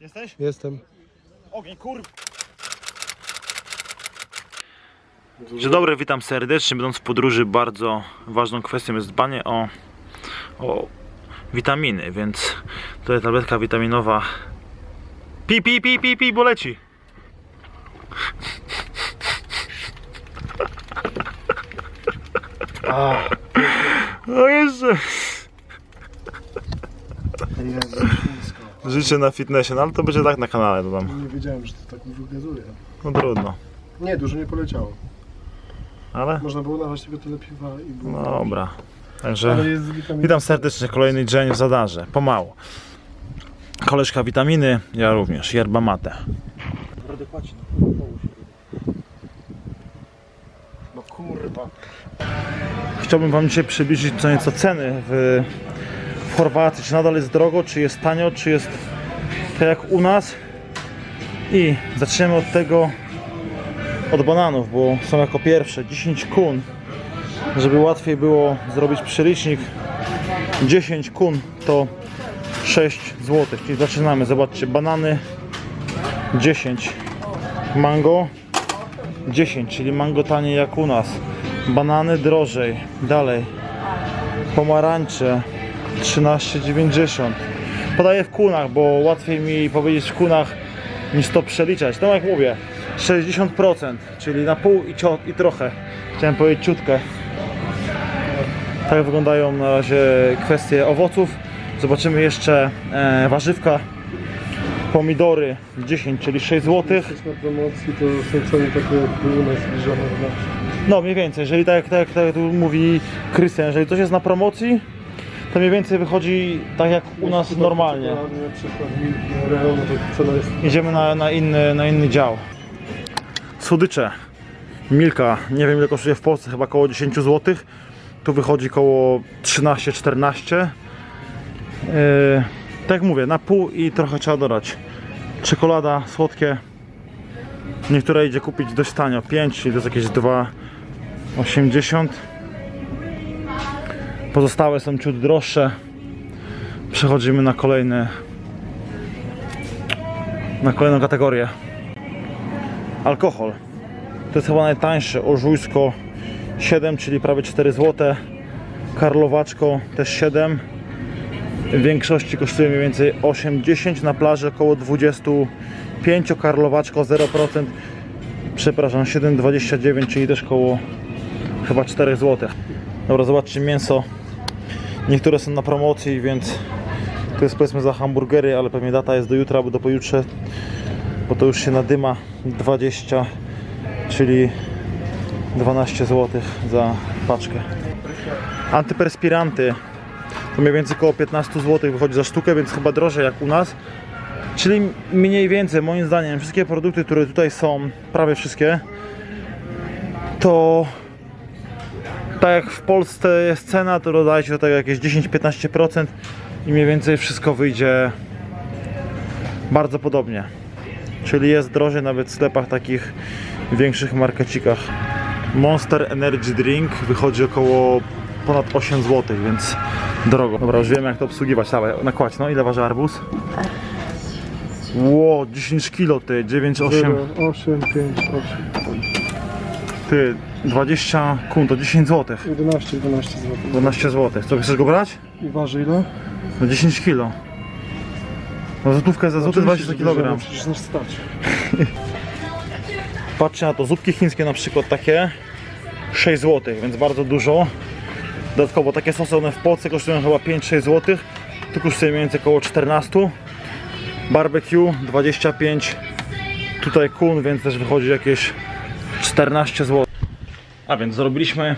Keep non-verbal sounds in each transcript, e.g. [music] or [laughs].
Jesteś? Jestem. Ogień, kur... Dzień dobry, witam serdecznie. Będąc w podróży, bardzo ważną kwestią jest dbanie o, o witaminy, więc tutaj tabletka witaminowa. Pi, pi, pi, pi, pi, bo leci. No jeszcze. Jezu, wszystko. Życzę na fitnessie, no ale to będzie tak na kanale dodam. Nie wiedziałem, że to tak wygazuje. No trudno. Nie, dużo nie poleciało. Ale? Można było nalać tylko tyle piwa i było. No dobra. Także. Ale jest. Witam serdecznie, kolejny dzień w zadarze. Pomału. Koleżka witaminy, ja również, yerba mate. No kurwa. Chciałbym Wam dzisiaj przybliżyć co nieco ceny w Chorwacji. Czy nadal jest drogo, czy jest tanio, czy jest tak jak u nas. I zaczniemy od tego, od bananów, bo są jako pierwsze 10 kun. Żeby łatwiej było zrobić przelicznik, 10 kun to 6 zł. Czyli zaczynamy, zobaczcie, banany 10, mango 10, czyli mango taniej jak u nas. Banany drożej. Dalej. Pomarańcze 13,90. Podaję w kunach, bo łatwiej mi powiedzieć w kunach niż to przeliczać. No jak mówię, 60%, czyli na pół i, cio- i trochę. Chciałem powiedzieć ciutkę. Tak wyglądają na razie kwestie owoców. Zobaczymy jeszcze e, warzywka. Pomidory 10, czyli 6 zł. Na promocji, to są ceny takie jak były zbliżone. No mniej więcej, jeżeli tak, tak, tak jak tu mówi Krystian, jeżeli coś jest na promocji, to mniej więcej wychodzi tak jak u nas normalnie. Na Idziemy na, na, inny, na inny dział. Słodycze. Milka, nie wiem ile kosztuje w Polsce, chyba około 10 zł. Tu wychodzi około 13-14. Yy, tak jak mówię, na pół i trochę trzeba dodać. Czekolada, słodkie. Niektóre idzie kupić dość tanio, 5, czyli to jest jakieś 2,80. Pozostałe są ciut droższe. Przechodzimy na kolejny na kolejną kategorię. Alkohol. To jest chyba najtańszy. Orzujsko 7, czyli prawie 4 zł. Karlowaczko też 7. W większości kosztuje mniej więcej 8-10, na plaży około 25, Karlowaczko 0%. Przepraszam, 7,29, czyli też około chyba 4 zł. Dobra, zobaczcie mięso. Niektóre są na promocji, więc to jest powiedzmy za hamburgery, ale pewnie data jest do jutra albo do pojutrze, bo to już się nadyma 20, czyli 12 zł za paczkę. Antyperspiranty to mniej więcej około 15 zł wychodzi za sztukę, więc chyba drożej jak u nas. Czyli mniej więcej, moim zdaniem, wszystkie produkty, które tutaj są, prawie wszystkie, to tak jak w Polsce jest cena, to dodajcie do tego jakieś 10-15% i mniej więcej wszystko wyjdzie bardzo podobnie. Czyli jest drożej nawet w sklepach takich większych markecikach. Monster Energy Drink wychodzi około ponad 8 zł, więc drogo. Dobra, już wiemy jak to obsługiwać. Dawaj, nakładź, no ile waży arbuz? Ło, 10 kg ty, 9, 8, 8, 5, 8, ty, 20 kun, to 10 zł. 11, 12 zł. 12 zł. Co, chcesz go brać? I waży ile? No 10 kg. No złotówkę za złoty 20 Oczywiście, że kg. Przecież nas stać. [laughs] Patrzcie na to, zupki chińskie na przykład takie 6 zł, więc bardzo dużo. Dodatkowo takie sosy one w Polsce kosztują chyba 5-6 zł. Tu kosztuje mniej więcej około 14. Barbecue 25. Tutaj kun, więc też wychodzi jakieś 14 zł. A więc zrobiliśmy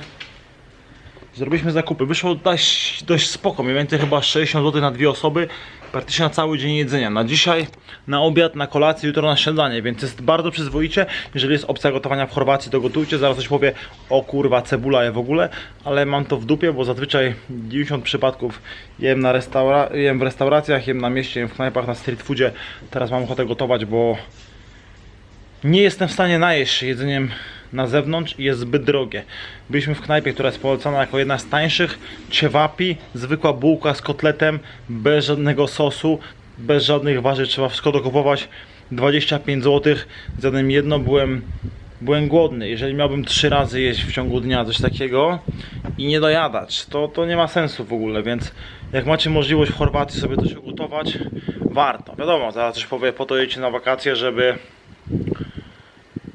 Zrobiliśmy zakupy. Wyszło dość, dość spoko. Mniej więcej chyba 60 zł na dwie osoby. Praktycznie na cały dzień jedzenia. Na dzisiaj, na obiad, na kolację, jutro na śniadanie. Więc jest bardzo przyzwoicie. Jeżeli jest opcja gotowania w Chorwacji, to gotujcie. Zaraz coś powie o kurwa cebula je w ogóle. Ale mam to w dupie, bo zazwyczaj 90 przypadków jem, na restaura- jem w restauracjach, jem na mieście, jem w knajpach, na street foodzie. Teraz mam ochotę gotować, bo nie jestem w stanie najeść się jedzeniem na zewnątrz i jest zbyt drogie. Byliśmy w knajpie, która jest polecana jako jedna z tańszych. Ciewapi, zwykła bułka z kotletem, bez żadnego sosu. bez żadnych warzyw, trzeba wszystko dokupować. 25 zł. Zatem jedno byłem, byłem głodny. Jeżeli miałbym trzy razy jeść w ciągu dnia coś takiego i nie dojadać, to, to nie ma sensu w ogóle, więc jak macie możliwość w Chorwacji sobie coś ugotować, warto. Wiadomo, zaraz coś powie, po to jedziecie na wakacje, żeby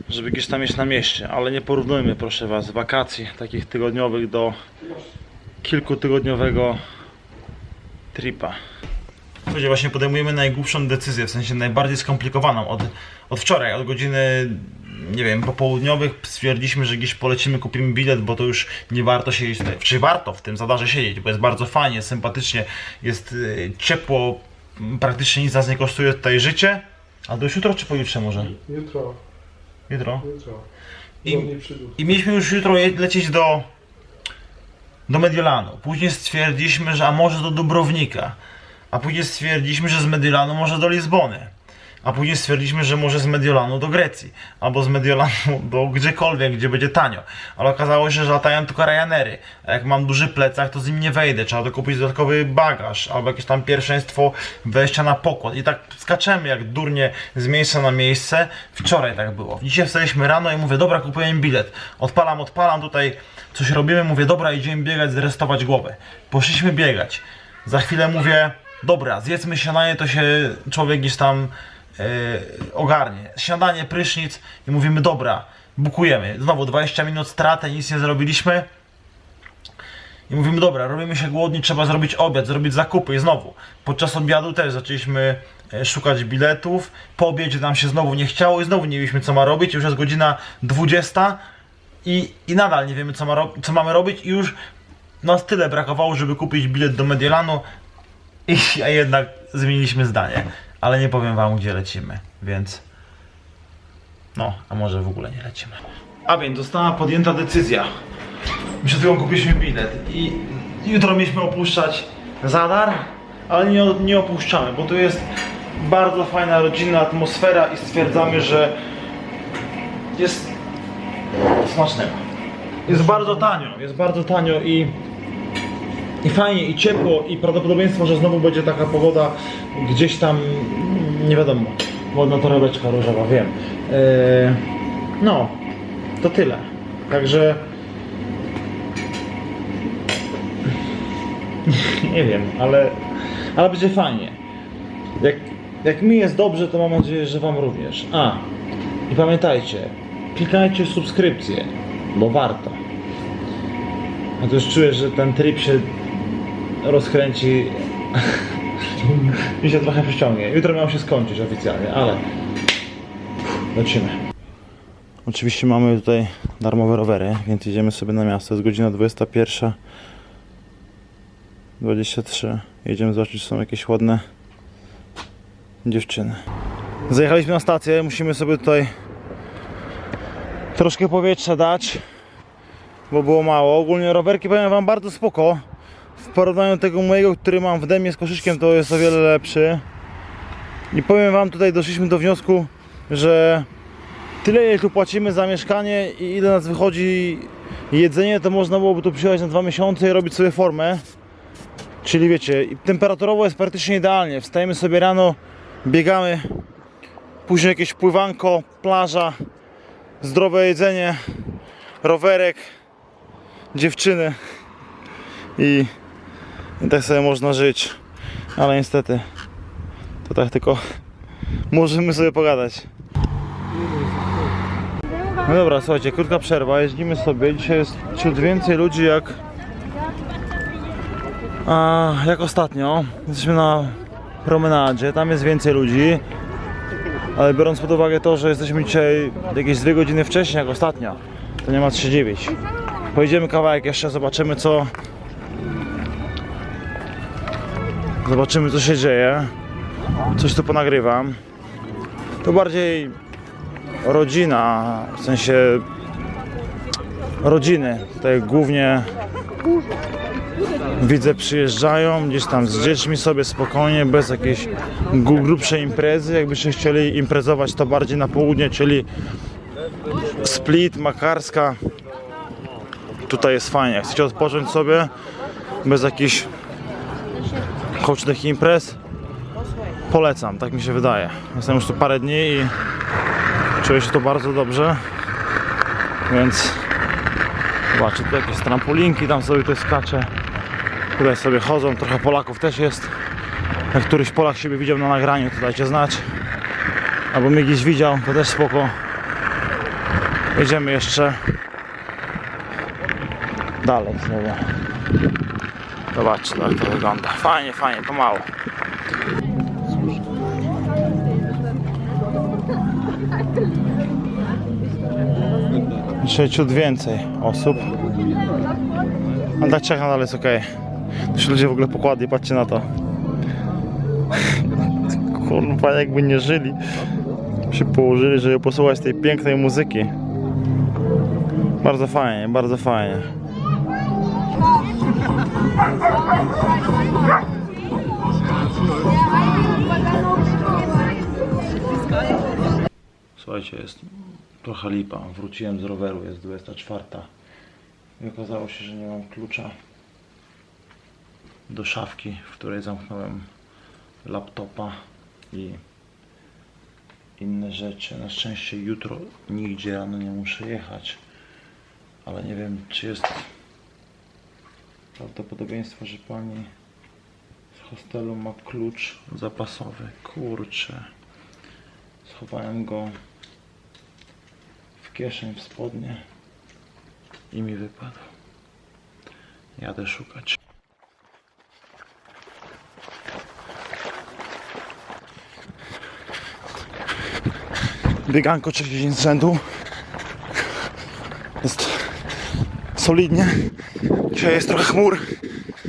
żeby gdzieś tam mieć na mieście, ale nie porównujmy proszę Was wakacji takich tygodniowych do kilkutygodniowego tripa. Słuchajcie, właśnie podejmujemy najgłupszą decyzję, w sensie najbardziej skomplikowaną. Od, od wczoraj, od godziny, nie wiem, popołudniowych stwierdziliśmy, że gdzieś polecimy, kupimy bilet, bo to już nie warto siedzieć tutaj. Czy warto w tym zadarze siedzieć, bo jest bardzo fajnie, sympatycznie, jest y, ciepło, praktycznie nic nas nie kosztuje tutaj życie. A już jutro czy pojutrze może? Jutro, Jutro. jutro. I- I... mieliśmy już jutro lecieć do, do Mediolanu. Później stwierdziliśmy, że a może do Dubrownika. A później stwierdziliśmy, że z Mediolanu może do Lizbony. A później stwierdziliśmy, że może z Mediolanu do Grecji. Albo z Mediolanu do gdziekolwiek, gdzie będzie tanio. Ale okazało się, że latają tylko Ryanery. A jak mam duży plecak, to z nim nie wejdę. Trzeba dokupić dodatkowy bagaż. Albo jakieś tam pierwszeństwo wejścia na pokład. I tak skaczemy jak durnie z miejsca na miejsce. Wczoraj tak było. Dzisiaj wstaliśmy rano i mówię, dobra, kupuję bilet. Odpalam, odpalam tutaj, coś robimy. Mówię, dobra, idziemy biegać, zrestować głowę. Poszliśmy biegać. Za chwilę mówię, dobra, zjedzmy śniadanie, to się człowiek gdzieś tam ogarnie. Śniadanie, prysznic i mówimy, dobra, bukujemy. Znowu 20 minut straty, nic nie zrobiliśmy. I mówimy, dobra, robimy się głodni, trzeba zrobić obiad, zrobić zakupy. I znowu, podczas obiadu też zaczęliśmy e, szukać biletów. Po obiedzie nam się znowu nie chciało i znowu nie wiedzieliśmy, co ma robić. Już jest godzina 20 i, i nadal nie wiemy, co, ma co mamy robić. I już nas tyle brakowało, żeby kupić bilet do Mediolanu. I, a jednak zmieniliśmy zdanie. Ale nie powiem wam, gdzie lecimy, więc... No, a może w ogóle nie lecimy. A więc została podjęta decyzja. Przed chwilą kupiliśmy bilet i jutro mieliśmy opuszczać Zadar, ale nie, nie opuszczamy, bo tu jest bardzo fajna rodzinna atmosfera i stwierdzamy, że jest smacznego. Jest bardzo tanio, jest bardzo tanio i, i fajnie, i ciepło i prawdopodobieństwo, że znowu będzie taka pogoda gdzieś tam, nie wiadomo, ładna torebeczka różowa, wiem. Eee, no, to tyle. Także [laughs] Nie wiem, ale, ale będzie fajnie. Jak, jak mi jest dobrze, to mam nadzieję, że Wam również. A, i pamiętajcie, klikajcie w subskrypcję, bo warto. A to już czuję, że ten tryb się rozkręci [laughs] i się trochę przyciągnie. Jutro miał się skończyć oficjalnie, ale lecimy. Oczywiście mamy tutaj darmowe rowery, więc idziemy sobie na miasto. Jest godzina 21. 23. Jedziemy zobaczyć, czy są jakieś ładne dziewczyny. Zajechaliśmy na stację, musimy sobie tutaj troszkę powietrza dać, bo było mało. Ogólnie rowerki powiem wam bardzo spoko. W porównaniu tego mojego, który mam w demie z koszyczkiem, to jest o wiele lepszy. I powiem wam, tutaj doszliśmy do wniosku, że tyle ile tu płacimy za mieszkanie i ile nas wychodzi jedzenie, to można byłoby tu przyjechać na dwa miesiące i robić sobie formę. Czyli wiecie, temperaturowo jest praktycznie idealnie. Wstajemy sobie rano, biegamy, później jakieś pływanko, plaża, zdrowe jedzenie, rowerek, dziewczyny i, i tak sobie można żyć. Ale niestety, to tak tylko możemy sobie pogadać. No dobra, słuchajcie, krótka przerwa, jeździmy sobie. Dzisiaj jest ciut więcej ludzi jak a, jak ostatnio, jesteśmy na promenadzie, tam jest więcej ludzi, ale biorąc pod uwagę to, że jesteśmy dzisiaj jakieś dwie godziny wcześniej jak ostatnio, to nie ma co się dziwić. Pojedziemy kawałek jeszcze, zobaczymy co... Zobaczymy co się dzieje. Coś tu ponagrywam. To bardziej rodzina, w sensie rodziny. Tutaj głównie Widzę, przyjeżdżają gdzieś tam z dziećmi sobie spokojnie, bez jakiejś gru- grubszej imprezy. Jakbyście chcieli imprezować, to bardziej na południe, czyli Split, Makarska. Tutaj jest fajnie. Jak chcecie odpocząć sobie, bez jakichś kocznych imprez, Polecam, tak mi się wydaje. Jestem już tu parę dni i czuję się tu bardzo dobrze. Więc zobaczcie, tu jakieś trampolinki, tam sobie ktoś skacze. Tutaj sobie chodzą, trochę Polaków też jest. Jak któryś Polak siebie widział na nagraniu, to dajcie znać. Albo mnie gdzieś widział, to też spoko. Jedziemy jeszcze dalej sobie. Zobaczcie, jak to wygląda. Fajnie, fajnie, pomału. Dzisiaj więcej osób. A tak czekam, ale jest ok. Tu się ludzie w ogóle pokładli, patrzcie na to. [laughs] Kurwa, jakby nie żyli. Się położyli, żeby posłuchać tej pięknej muzyki. Bardzo fajnie, bardzo fajnie. Słuchajcie, jest trochę lipa. Wróciłem z roweru, jest 24. I okazało się, że nie mam klucza do szafki, w której zamknąłem laptopa i inne rzeczy. Na szczęście jutro nigdzie rano nie muszę jechać, ale nie wiem, czy jest prawdopodobieństwo, że pani z hostelu ma klucz zapasowy. Kurczę. Schowałem go w kieszeń w spodnie i mi wypadł. Jadę szukać. Bieganko trzeci dzień z rzędu. Jest solidnie. Dzisiaj jest trochę chmur,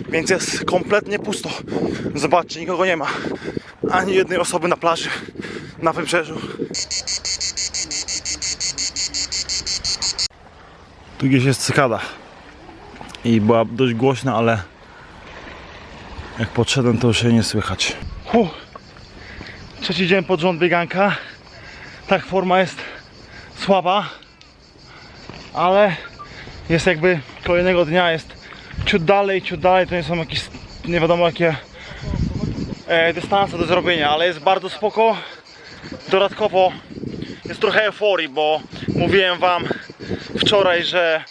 więc jest kompletnie pusto. Zobaczcie, nikogo nie ma. Ani jednej osoby na plaży, na wybrzeżu. Tu gdzieś jest cykada. I była dość głośna, ale jak podszedłem, to już jej nie słychać. Huh. Trzeci dzień pod rząd bieganka. Tak, forma jest słaba, ale jest jakby kolejnego dnia jest ciut dalej, ciut dalej, to nie są jakieś nie wiadomo jakie e, dystanse do zrobienia, ale jest bardzo spoko. Dodatkowo jest trochę euforii, bo mówiłem wam wczoraj, że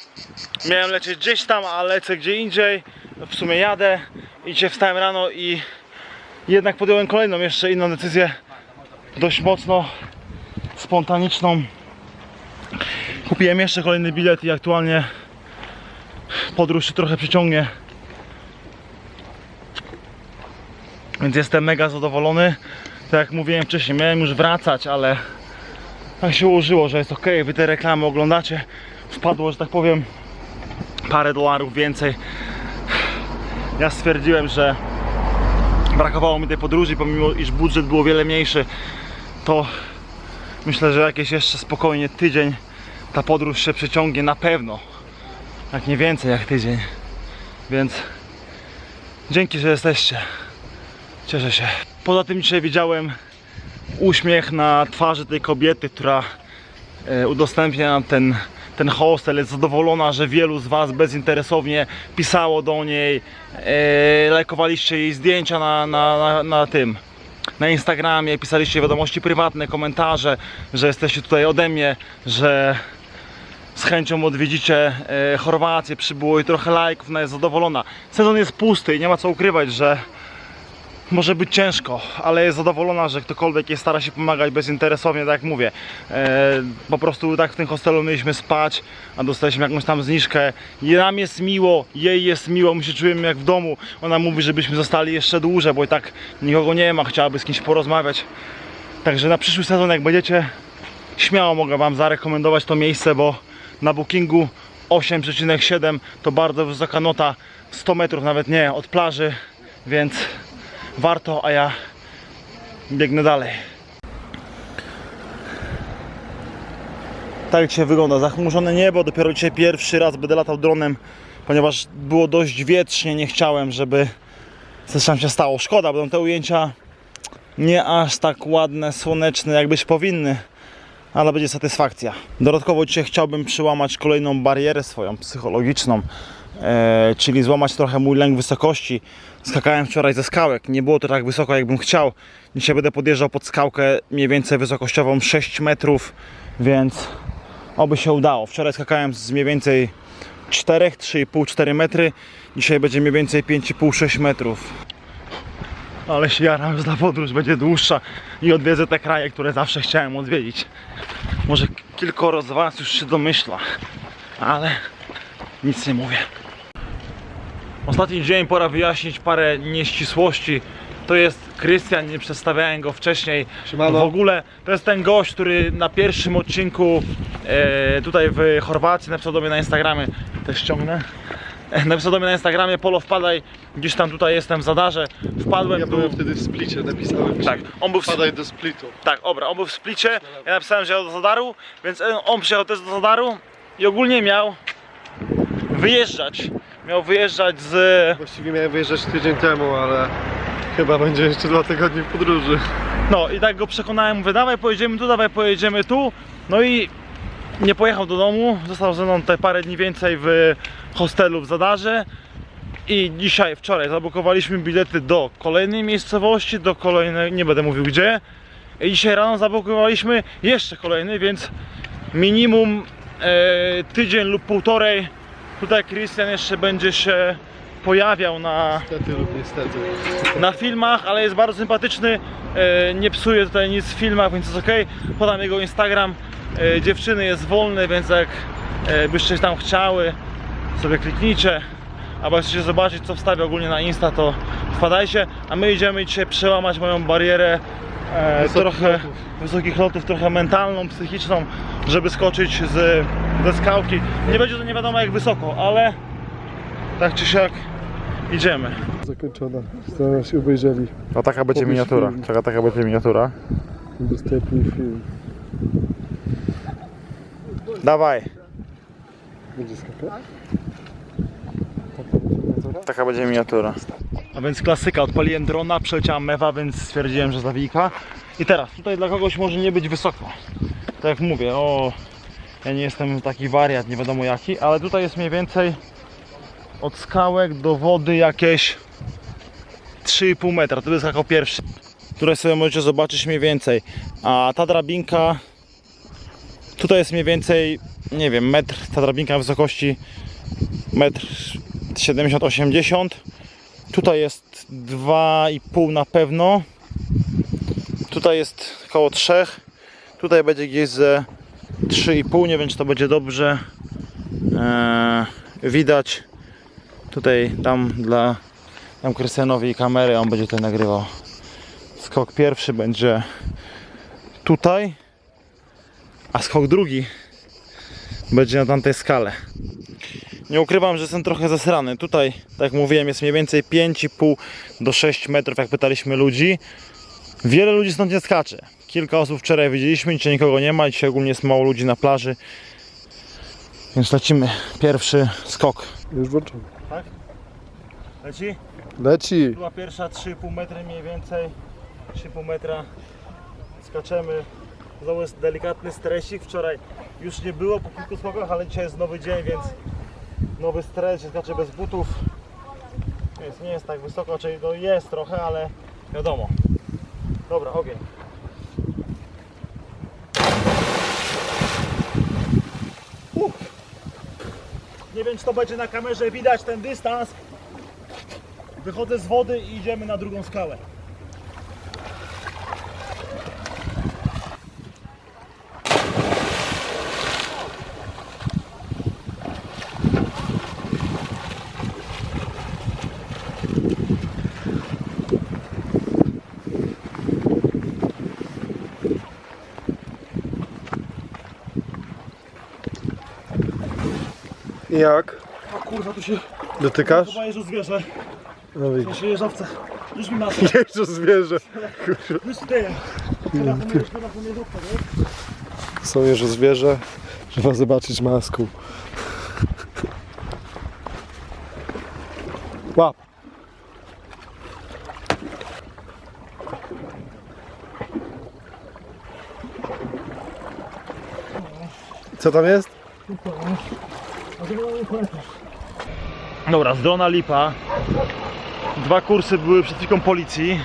miałem lecieć gdzieś tam, a lecę gdzie indziej. W sumie jadę i dzisiaj wstałem rano i jednak podjąłem kolejną, jeszcze inną decyzję dość mocno spontaniczną. Kupiłem jeszcze kolejny bilet i aktualnie podróż się trochę przyciągnie. Więc jestem mega zadowolony. Tak jak mówiłem wcześniej, miałem już wracać, ale tak się ułożyło, że jest ok. Wy te reklamy oglądacie. Wpadło, że tak powiem, parę dolarów więcej. Ja stwierdziłem, że brakowało mi tej podróży, pomimo iż budżet był o wiele mniejszy, to myślę, że jakieś jeszcze spokojnie tydzień ta podróż się przeciągnie na pewno. Jak nie więcej jak tydzień. Więc dzięki, że jesteście. Cieszę się. Poza tym dzisiaj widziałem uśmiech na twarzy tej kobiety, która e, udostępnia nam ten, ten hostel. Jest zadowolona, że wielu z Was bezinteresownie pisało do niej, e, lajkowaliście jej zdjęcia na, na, na, na tym. Na Instagramie pisaliście wiadomości prywatne, komentarze, że jesteście tutaj ode mnie, że z chęcią odwiedzicie e, Chorwację, przybyło i trochę lajków, ona jest zadowolona. Sezon jest pusty i nie ma co ukrywać, że może być ciężko, ale jest zadowolona, że ktokolwiek jej stara się pomagać bezinteresownie, tak jak mówię. E, po prostu tak w tym hostelu mieliśmy spać, a dostaliśmy jakąś tam zniżkę. I nam jest miło, jej jest miło, my się czujemy jak w domu. Ona mówi, żebyśmy zostali jeszcze dłużej, bo i tak nikogo nie ma, chciałaby z kimś porozmawiać. Także na przyszły sezon, jak będziecie, śmiało mogę Wam zarekomendować to miejsce, bo na bookingu 8,7 to bardzo wysoka nota, 100 metrów nawet nie od plaży, więc warto, a ja biegnę dalej. Tak dzisiaj wygląda, zachmurzone niebo, dopiero dzisiaj pierwszy raz będę latał dronem, ponieważ było dość wietrznie, nie chciałem, żeby coś tam się stało. Szkoda, będą te ujęcia nie aż tak ładne, słoneczne, jak być powinny, ale będzie satysfakcja. Dodatkowo dzisiaj chciałbym przełamać kolejną barierę swoją psychologiczną, e, czyli złamać trochę mój lęk wysokości. Skakałem wczoraj ze skałek, nie było to tak wysoko jakbym chciał. Dzisiaj będę podjeżdżał pod skałkę mniej więcej wysokościową 6 metrów, więc oby się udało. Wczoraj skakałem z mniej więcej 4, 3,5, 4 metry. Dzisiaj będzie mniej więcej 5,5, 6 metrów. Ale się jaram, że ta podróż będzie dłuższa i odwiedzę te kraje, które zawsze chciałem odwiedzić. Może kilkoro z Was już się domyśla, ale nic nie mówię. Ostatni dzień pora wyjaśnić parę nieścisłości. To jest Krystian, nie przedstawiałem go wcześniej. Siemano. W ogóle to jest ten gość, który na pierwszym odcinku e, tutaj w Chorwacji napisał do mnie na Instagramie. Też ściągnę. E, Napisał do mnie na Instagramie, Polo wpadaj, gdzieś tam tutaj jestem w Zadarze. Wpadłem Ja tu. byłem wtedy w splicie, napisałem Tak, on był w Wpadaj do splitu. tak, dobra, on był w Splicie, ja napisałem, że jechał do Zadaru, więc on- on przyjechał też do Zadaru i ogólnie miał wyjeżdżać. Miał wyjeżdżać z... Właściwie miałem wyjeżdżać tydzień temu, ale chyba będzie jeszcze dwa tygodnie podróży. No i tak go przekonałem, mówię, dawaj pojedziemy tu, dawaj pojedziemy tu. No i nie pojechał do domu, został ze mną te parę dni więcej w hostelu w Zadarze. I dzisiaj, wczoraj zabukowaliśmy bilety do kolejnej miejscowości, do kolejnej, nie będę mówił gdzie. I dzisiaj rano zabukowaliśmy jeszcze kolejny, więc minimum e, tydzień lub półtorej tutaj Christian jeszcze będzie się pojawiał na, Niestety niestety. na filmach, ale jest bardzo sympatyczny. E, nie psuje tutaj nic w filmach, więc jest ok. Podam jego Instagram. E, dziewczyny jest wolny, więc jak e, byście tam chciały, sobie kliknijcie. Albo chcecie zobaczyć, co wstawię ogólnie na Insta, to wpadajcie. A my idziemy dzisiaj przełamać moją barierę e, Wysokich trochę lotów. wysokich lotów, trochę mentalną, psychiczną, żeby skoczyć z, ze skałki. Nie będzie to nie wiadomo jak wysoko, ale tak czy siak idziemy. Zakończona. Zaraz się obejrzeli. No taka będzie miniatura. Taka, taka będzie miniatura. Udostępnij film. Dawaj. Będzie skakać? Taka będzie miniatura. A więc klasyka, odpaliłem drona, przeleciała mewa, więc stwierdziłem, że zawika. I teraz, tutaj dla kogoś może nie być wysoko. Tak jak mówię, o, ja nie jestem taki wariat, nie wiadomo jaki, ale tutaj jest mniej więcej od skałek do wody jakieś 3,5 metra. To jest jako pierwszy. Tutaj sobie możecie zobaczyć mniej więcej. A ta drabinka tutaj jest mniej więcej, nie wiem, metr, ta drabinka wysokości metr 70-80 tutaj jest 2,5 na pewno. Tutaj jest około 3 tutaj będzie gdzieś ze 3,5 nie wiem czy to będzie dobrze. Eee, widać tutaj dam dla dam Krystianowi kamerę on będzie tutaj nagrywał. Skok pierwszy będzie tutaj a skok drugi będzie na tamtej skale nie ukrywam, że jestem trochę zesrany. Tutaj, tak jak mówiłem, jest mniej więcej 5,5 do 6 metrów, jak pytaliśmy ludzi. Wiele ludzi stąd nie skacze. Kilka osób wczoraj widzieliśmy, dzisiaj nikogo nie ma, dzisiaj ogólnie jest mało ludzi na plaży. Więc lecimy. Pierwszy skok. Już włączony. Leci? Leci! Była pierwsza 3,5 metry mniej więcej. 3,5 metra. Skaczemy. Znowu jest delikatny stresik. Wczoraj już nie było po kilku skokach, ale dzisiaj jest nowy dzień, więc nowy stres, skacze bez butów. Więc nie jest tak wysoko, czyli no jest trochę, ale wiadomo. Dobra, ogień. Nie wiem, czy to będzie na kamerze widać ten dystans. Wychodzę z wody i idziemy na drugą skałę. I jak? O kurwa, tu się Dotykasz? chyba jeżdżą zwierzę. No Tu widzisz. się jeżowce. Już mi na [laughs] [laughs] to. Jeszcze zwierzę. Już. Teraz pomiedówkę, nie? Są jeszcze zwierzę. Trzeba zobaczyć masku. Łap! Co tam jest? Nie pamiętam. Dobra, z drona lipa. Dwa kursy były przed chwilą policji.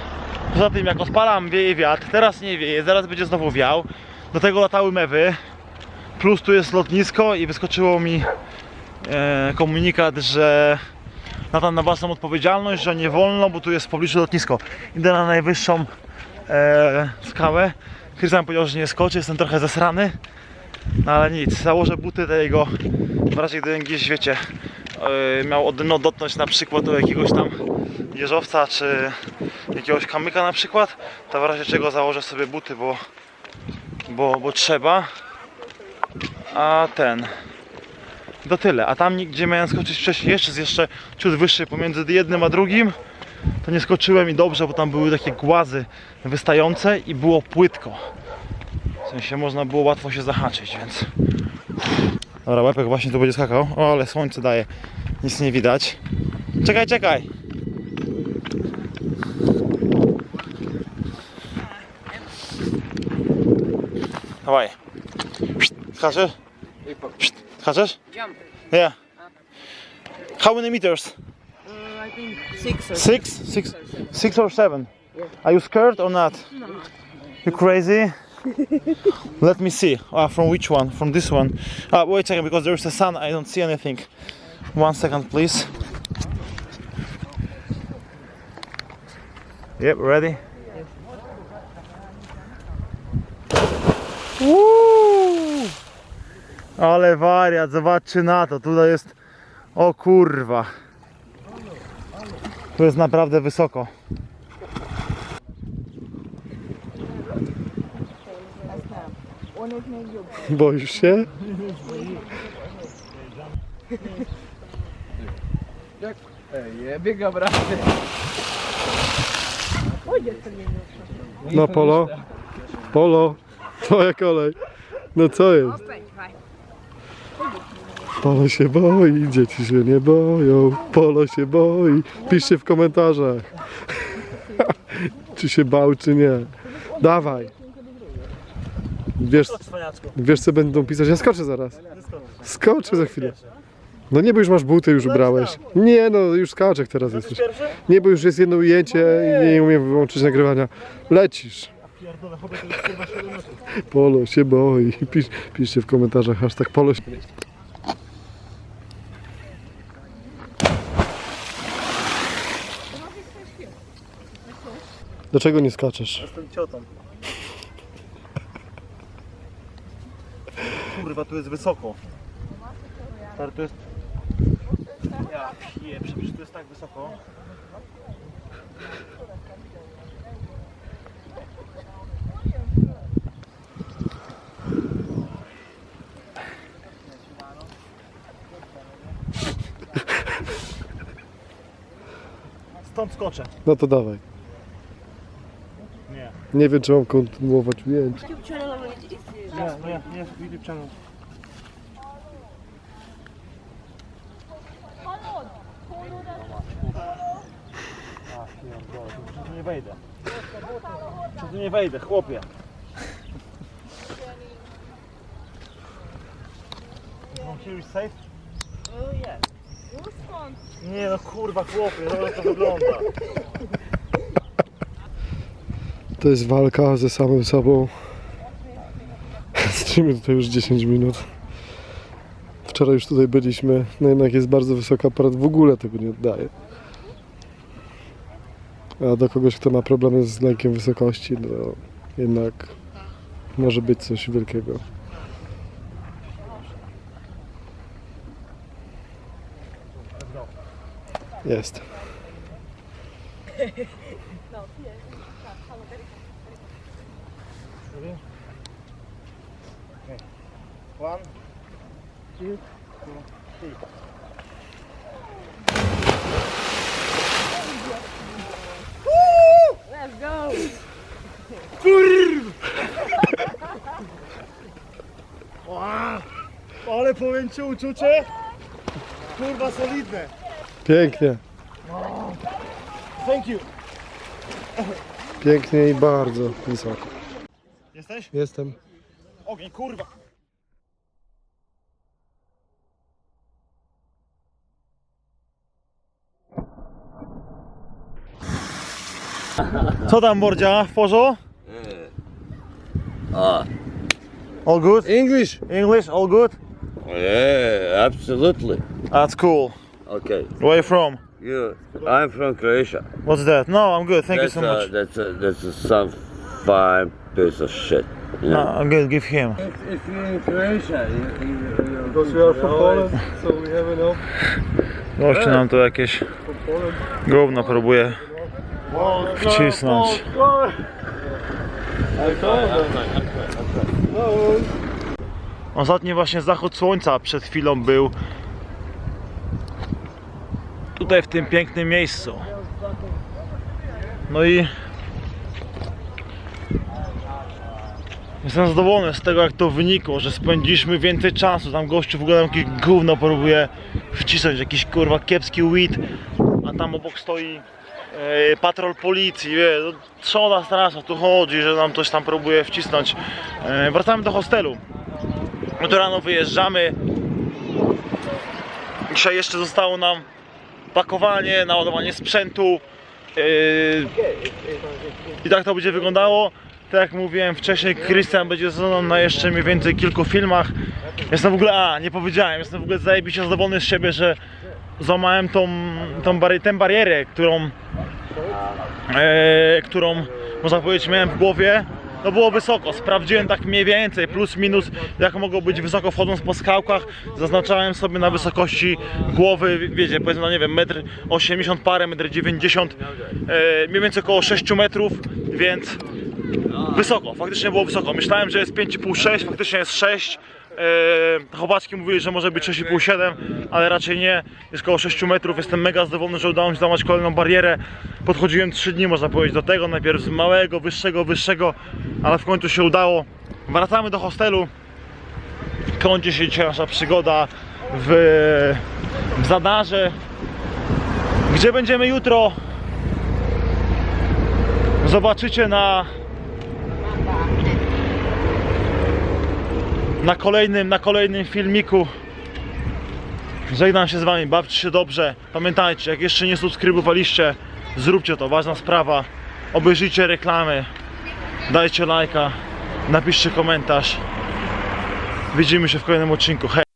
Poza tym jak odpalam wieje wiatr, teraz nie wieje, zaraz będzie znowu wiał. Do tego latały mewy. Plus tu jest lotnisko i wyskoczyło mi e, komunikat, że latam na własną odpowiedzialność, że nie wolno, bo tu jest w pobliżu lotnisko. Idę na najwyższą e, skałę. Krystian powiedział, że nie skoczy, jestem trochę zesrany. No ale nic, założę buty do jego, w razie gdy gdzieś, wiecie, e, miał dno dotknąć na przykład do jakiegoś tam jeżowca, czy jakiegoś kamyka na przykład, to w razie czego założę sobie buty, bo, bo, bo trzeba. A ten, to tyle. A tam gdzie miałem skoczyć wcześniej, jeszcze jest jeszcze ciut wyższy pomiędzy jednym a drugim, to nie skoczyłem i dobrze, bo tam były takie głazy wystające i było płytko. Sensie można było łatwo się zahaczyć, więc... Dobra, łepek właśnie tu będzie skakał. O, ale słońce daje. Nic nie widać. Czekaj, czekaj! Dawaj. Skaczesz? Skaczesz? Yeah. How many meters? Uh, I think six or Six? Six, six or seven? Are you scared or not? You crazy? Let me see. Ah, from which one? From this one. Ah, wait a second, because there's a sun. I don't see anything. One second, please. Yep, ready? Woo! Ale wariat, zobaczcie na to. Tutaj jest. O kurwa. Tu jest naprawdę wysoko. Boisz się? Ej, biega braty. No polo. Polo. Twoja kolej. No co jest? Polo się boi, dzieci się nie boją. Polo się boi. Piszcie w komentarzach. [laughs] czy się bał, czy nie. Dawaj. Wiesz, wiesz co będą pisać? Ja skoczę zaraz. Skoczę za chwilę. No nie, bo już masz buty, już ubrałeś. Nie no, już skaczek teraz jesteś. Nie, bo już jest jedno ujęcie i nie umiem wyłączyć nagrywania. Lecisz. Polo się boi. Pisz, piszcie w komentarzach hashtag Polo się Dlaczego nie skaczesz? Jestem ciotą. Kurwa, tu jest wysoko. Stary, tu jest... Ja piję, przecież tu jest tak wysoko. Stąd skoczę. No to dawaj. Nie. Nie wiem, czy mam kontynuować ujęcie. Nie, nie, nie, YouTube channel. To tu nie wejdę. To tu nie wejdę, chłopie. Mam już safe? Nie no kurwa chłopie, zobacz jak to wygląda. To jest walka ze samym sobą. Streamy tutaj już 10 minut. Wczoraj już tutaj byliśmy, no jednak jest bardzo wysoka aparat, w ogóle tego nie oddaje. A do kogoś, kto ma problemy z lękiem wysokości, no jednak może być coś wielkiego. Jest. One, two, three. Let's go! Ła! Ale powiem ci uczucie? Kurwa solidne. Pięknie, Thank you. pięknie i bardzo wysoko. Jesteś? Jestem. Ogień, kurwa. Co tam mordzia? W porządku? All good? English! English? All good? Yeah, absolutely. That's cool. Okay, Where you from? you. I'm from Croatia. What's that? No, I'm good. Thank that's you so a, much. That's a that's a some fine piece of shit. You No? I'm good. Give him. If you're in Croatia, you, you, Because we are from Poland, so we have enough Gościu nam tu jakieś gówno próbuje wcisnąć. Ostatni właśnie zachód słońca przed chwilą był tutaj w tym pięknym miejscu. No i jestem zadowolony z tego jak to wynikło, że spędziliśmy więcej czasu. Tam gościu w ogóle jakieś gówno próbuje wcisnąć, jakiś kurwa kiepski weed, a tam obok stoi patrol policji, wie, trzoda straszna, tu chodzi, że nam coś tam próbuje wcisnąć. Wracamy do hostelu. No to rano wyjeżdżamy. Dzisiaj jeszcze zostało nam pakowanie, naładowanie sprzętu. I tak to będzie wyglądało. Tak jak mówiłem wcześniej, Krystian będzie ze mną na jeszcze mniej więcej kilku filmach. Jestem w ogóle, a nie powiedziałem, jestem w ogóle zajebiście zadowolony z siebie, że złamałem tą, tą bary, tę barierę, którą, e, którą można powiedzieć miałem w głowie. No było wysoko, sprawdziłem tak mniej więcej, plus minus jak mogło być wysoko wchodząc po skałkach. Zaznaczałem sobie na wysokości głowy, wiecie, powiedzmy, no nie wiem, metr 80 parę, metr 90, e, mniej więcej około 6 metrów, więc wysoko, faktycznie było wysoko. Myślałem, że jest 5,5-6, faktycznie jest 6. E, chłopaczki mówili, że może być 6,5-7, ale raczej nie. Jest około 6 metrów. Jestem mega zadowolony, że udało mi się złamać kolejną barierę. Podchodziłem 3 dni, można powiedzieć, do tego. Najpierw z małego, wyższego, wyższego, ale w końcu się udało. Wracamy do hostelu. Kończy się dzisiaj nasza przygoda w, w Zadarze. Gdzie będziemy jutro? Zobaczycie na na kolejnym, na kolejnym filmiku. Żegnam się z wami, bawcie się dobrze. Pamiętajcie, jak jeszcze nie subskrybowaliście, zróbcie to, ważna sprawa. Obejrzyjcie reklamy, dajcie lajka, napiszcie komentarz. Widzimy się w kolejnym odcinku. Hej!